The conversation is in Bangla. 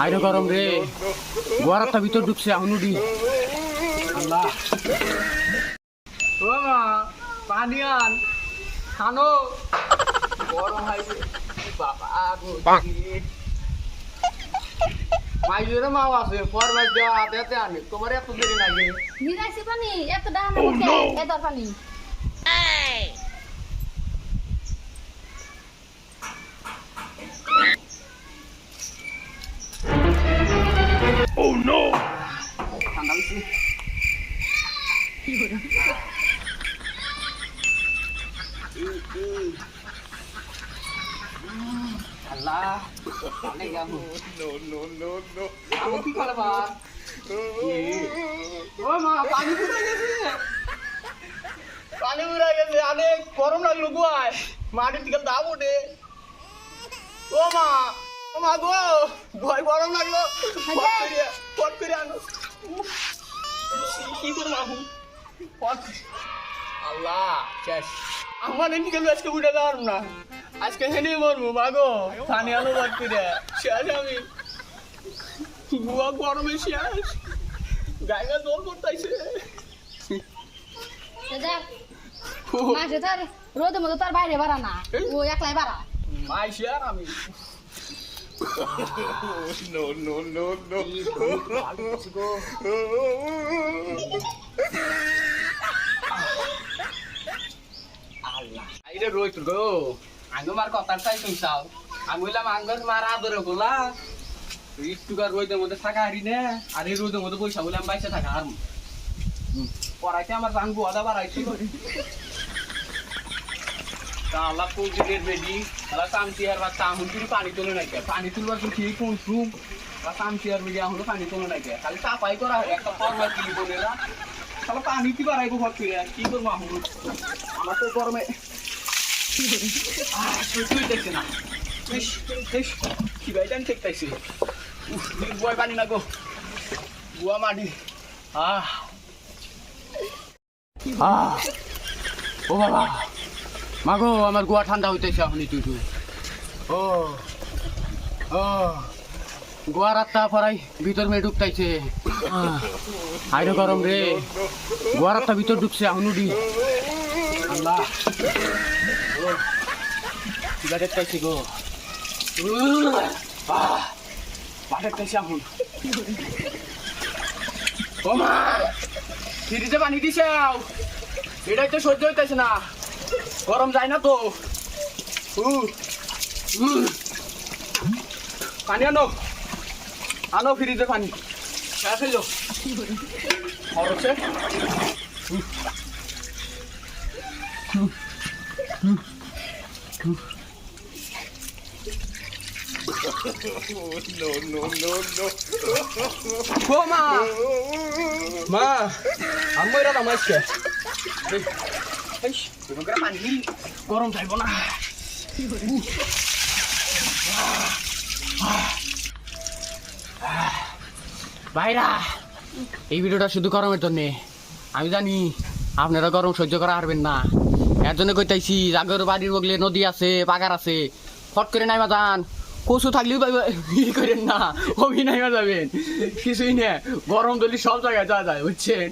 আইরে গরম রে। গোয়ারাটা ভিতর ঢুকছে উডি আল্লাহ। ও মা পানি আন খানো। গরম হাইছে বাবা গো মাইজুরে মাও আছে পর মাইজ দেওয়া হাতে আনে। তোমার এত দেরি লাগে নিরাইছে পানি এত ডাহানা মুখে এত পানি। আল্লাহ অনেক মাটির দিকে দাম ওঠে ও মা ও মা গো ভয় গরম লাগল কি করব আল্লাহ শেষ। আমার এমনি গেল আজকে উঠে যাওয়ার না। আজকে হেনে মরবো মাগো পানি আলো বাদ করে শেষ আমি বুয়া গরমে শেষ। গায়ে জল করতেছে মাসে তার রোদের মধ্যে তার বাইরে বাড়া না। ও একলাই বাড়া। মাই শেয়ার আমি। No, no, no, no. আইরে রইত গো আঙ্গ মার কথা চাই চাও আমি বললাম আঙ্গর মার আদরে গোলা একটুকার রোদের মধ্যে থাকা হারি না? আর এই রোদের মধ্যে পয়সা বললাম বাইসে থাকা আর পড়াইতে আমার জানব আদা বাড়াইছি আল্লাহ পৌঁছে বেডি আল্লাহ শান্তি আর বা তাহুন কিন্তু পানি তোলে নাই কে। পানি তুলবার তো ঠিক সুম বা শান্তি আর বেডি এখন পানি তোলে কে। খালি চাপাই করা হয় একটা ফর্মা কিনি বলে না তাহলে পানি কি বাড়াইবো ভর করে কি করব আমার তো গরমে না বয় পানি না গো বুয়া মাটি আহ আহ ও বাবা। মাগো আমার গোয়া ঠান্ডা হইতেছে তুই তুই ও ও। গোয়া রাতটা পরাই ভিতর মেয়ে আহ, আইরে গরম রে। গোয়া রাতটা ভিতর এখন উডি আল্লাহ কিবা দেখতাইছি গো? পা দেখতাইছি এখন ও মা পানি দিছে এটাই তো সহ্য হইতেছে না। গরম যায় না তো। পানি আনো। আনো ফ্রিজে পানি। শেষ হইল খরচে no, no, no, no. ও মা মা আমি এরা দাম আজকে পানি দিন গরম যাইব না ভাইরা এই ভিডিওটা শুধু গরমের জন্য। আমি জানি আপনারা গরম সহ্য করা পারবেন না। এর জন্য কইতাইছি আগের বাড়ির বগলে নদী আছে, পাগার আছে। ফট করে নাইমা যান। কচু থাকলেও ই করেন না, অভিনয় যাবেন। কিছুই না, গরম দলি সব জায়গায় যাওয়া যায়, বুঝছেন?